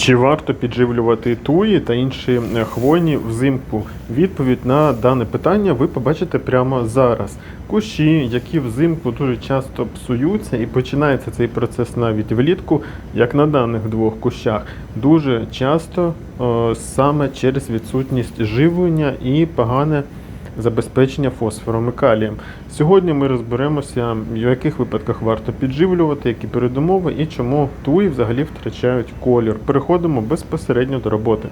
Чи варто підживлювати туї та інші е, хвойні взимку? Відповідь на дане питання ви побачите прямо зараз. Кущі, які взимку дуже часто псуються, і починається цей процес навіть влітку, як на даних двох кущах, дуже часто е, саме через відсутність живлення і погане забезпечення фосфором і калієм. Сьогодні ми розберемося, в яких випадках варто підживлювати, які передумови і чому туї взагалі втрачають колір. Переходимо безпосередньо до роботи.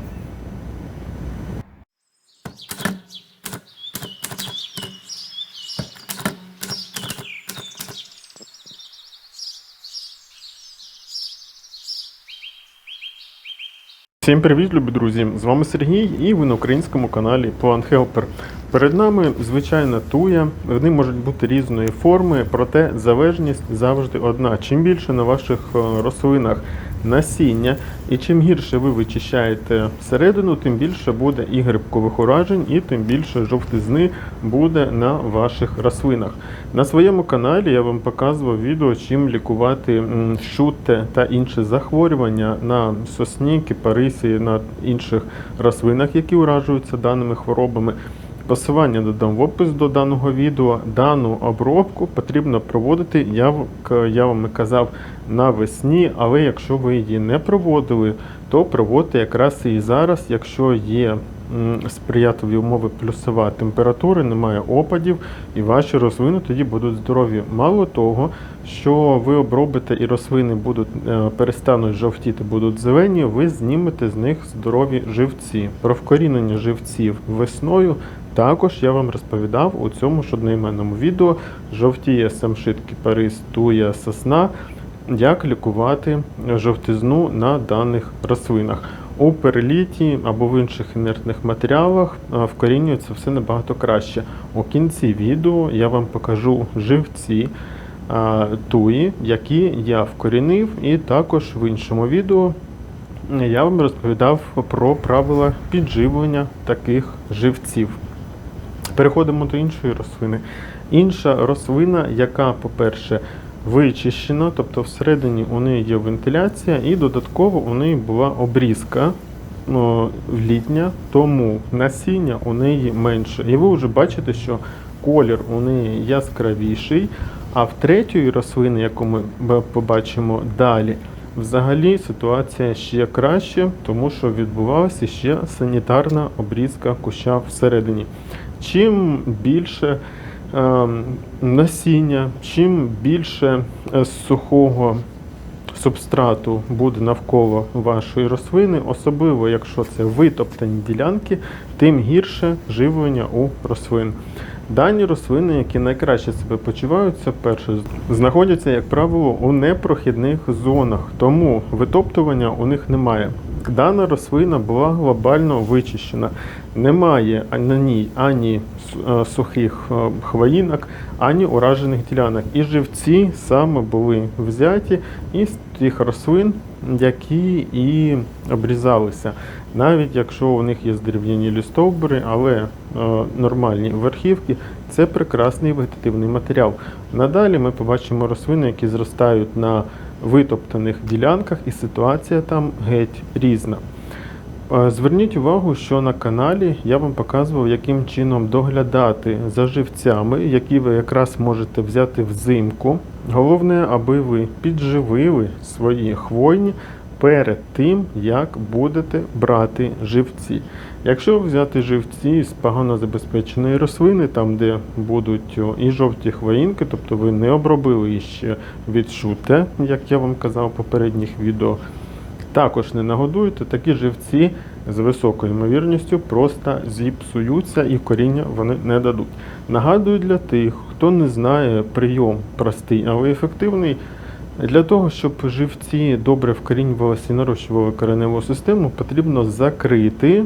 Всім привіт, любі друзі! З вами Сергій і ви на українському каналі Plant Helper. Перед нами звичайна туя. Вони можуть бути різної форми, проте залежність завжди одна. Чим більше на ваших е, рослинах насіння, і чим гірше ви вичищаєте всередину, тим більше буде і грибкових уражень, і тим більше жовтизни буде на ваших рослинах. На своєму каналі я вам показував відео, чим лікувати шутте та інші захворювання на сосні, кипарисі, на інших рослинах, які уражуються даними хворобами. Посилання додам в опис до даного відео. Дану обробку потрібно проводити, я, в- к- я вам і казав, навесні, але якщо ви її не проводили, то проводьте якраз і зараз, якщо є сприятливі умови плюсова температури, немає опадів, і ваші рослини тоді будуть здорові. Мало того, що ви обробите і рослини будуть е, перестануть жовтіти, будуть зелені, ви знімете з них здорові живці. Про вкорінення живців весною також я вам розповідав у цьому ж одноіменному відео жовтіє самшит кипарис, туя сосна, як лікувати жовтизну на даних рослинах. У переліті або в інших інертних матеріалах вкорінюється все набагато краще. У кінці відео я вам покажу живці туї, які я вкорінив, і також в іншому відео я вам розповідав про правила підживлення таких живців. Переходимо до іншої рослини. Інша рослина, яка, по-перше, вичищена, тобто всередині у неї є вентиляція, і додатково у неї була обрізка ну, літня, тому насіння у неї менше. І ви вже бачите, що колір у неї яскравіший. А в третьої рослини, яку ми побачимо далі, взагалі ситуація ще краще, тому що відбувалася ще санітарна обрізка куща всередині. Чим більше е, насіння, чим більше е, сухого субстрату буде навколо вашої рослини, особливо якщо це витоптані ділянки, тим гірше живлення у рослин. Дані рослини, які найкраще себе почуваються, перше знаходяться, як правило, у непрохідних зонах, тому витоптування у них немає. Дана рослина була глобально вичищена. Немає на ній ані е, сухих е, хвоїнок, ані уражених ділянок. І живці саме були взяті із тих рослин, які і обрізалися. Навіть якщо у них є здерев'янілі стовбури, але е, нормальні верхівки, це прекрасний вегетативний матеріал. Надалі ми побачимо рослини, які зростають на витоптаних ділянках, і ситуація там геть різна. Е, Зверніть увагу, що на каналі я вам показував, яким чином доглядати за живцями, які ви якраз можете взяти взимку. Головне, аби ви підживили свої хвойні перед тим, як будете брати живці. Якщо взяти живці з погано забезпеченої рослини, там де будуть і жовті хвоїнки, тобто ви не обробили ще від шуте, як я вам казав в попередніх відео, також не нагодуєте, такі живці з високою ймовірністю просто зіпсуються і коріння вони не дадуть. Нагадую для тих, хто не знає прийом простий, але ефективний. Для того, щоб живці добре вкорінювалися і нарощували кореневу систему, потрібно закрити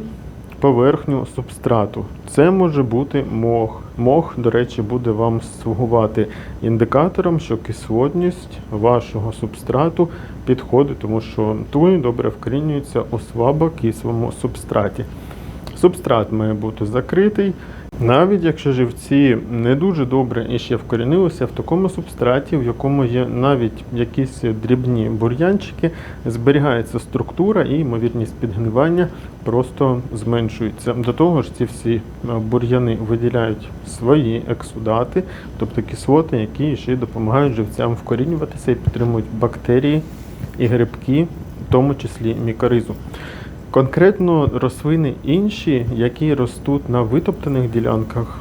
поверхню субстрату. Це може бути мох. Мох, до речі, буде вам слугувати індикатором, що кислотність вашого субстрату підходить, тому що туї добре вкорінюється у слабокислому субстраті. Субстрат має бути закритий. Навіть якщо живці не дуже добре і ще вкорінилися в такому субстраті, в якому є навіть якісь дрібні бур'янчики, зберігається структура і ймовірність підгнивання просто зменшується. До того ж, ці всі е, бур'яни виділяють свої ексудати, тобто кислоти, які ще допомагають живцям вкорінюватися і підтримують бактерії і грибки, в тому числі мікоризу. Конкретно рослини інші, які ростуть на витоптаних ділянках,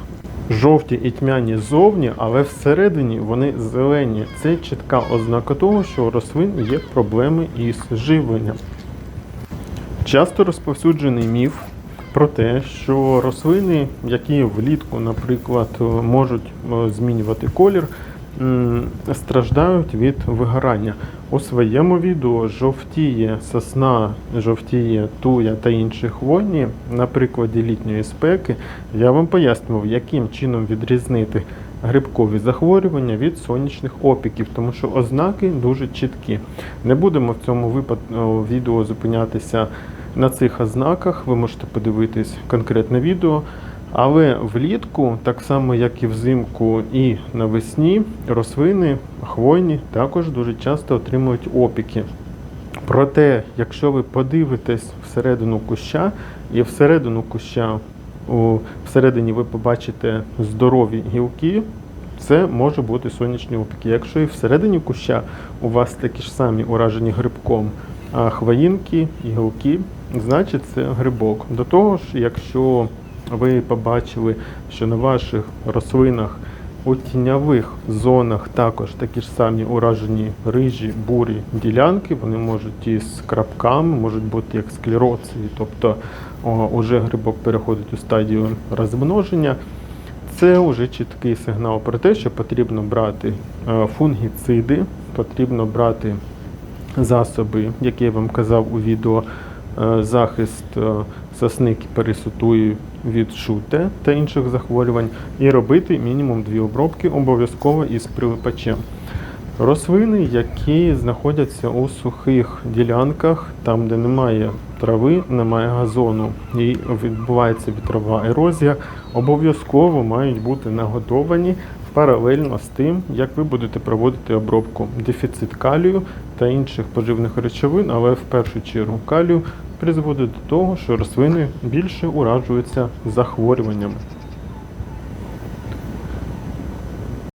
жовті і тьмяні зовні, але всередині вони зелені. Це чітка ознака того, що у рослин є проблеми із живленням. Часто розповсюджений міф про те, що рослини, які влітку, наприклад, можуть е, змінювати колір, страждають від вигорання. У своєму відео жовтіє сосна, жовтіє туя та інші хвойні на прикладі літньої спеки. Я вам пояснював, яким чином відрізнити грибкові захворювання від сонячних опіків, тому що ознаки дуже чіткі. Не будемо в цьому випадку відео зупинятися на цих ознаках. Ви можете подивитись конкретне відео. Але влітку, так само як і взимку, і навесні, рослини хвойні також дуже часто отримують опіки. Проте, якщо ви подивитесь всередину куща, і всередину куща всередині ви побачите здорові гілки, це може бути сонячні опіки. Якщо і всередині куща у вас такі ж самі уражені грибком а хвоїнки і гілки, значить це грибок. До того ж, якщо ви побачили, що на ваших рослинах у тіньових зонах також такі ж самі уражені рижі, бурі ділянки, вони можуть із крапками, можуть бути як склероції, тобто о, уже грибок переходить у стадію розмноження. Це вже чіткий сигнал про те, що потрібно брати е, фунгіциди, потрібно брати засоби, які я вам казав у відео, е, захист е, сосни пересутую від шуте та інших захворювань, і робити мінімум дві обробки обов'язково із прилипачем. Рослини, які знаходяться у сухих ділянках, там, де немає трави, немає газону і відбувається вітрова ерозія, обов'язково мають бути нагодовані паралельно з тим, як ви будете проводити обробку. Дефіцит калію та інших поживних речовин, але в першу чергу калію призводить до того, що рослини більше уражуються захворюваннями.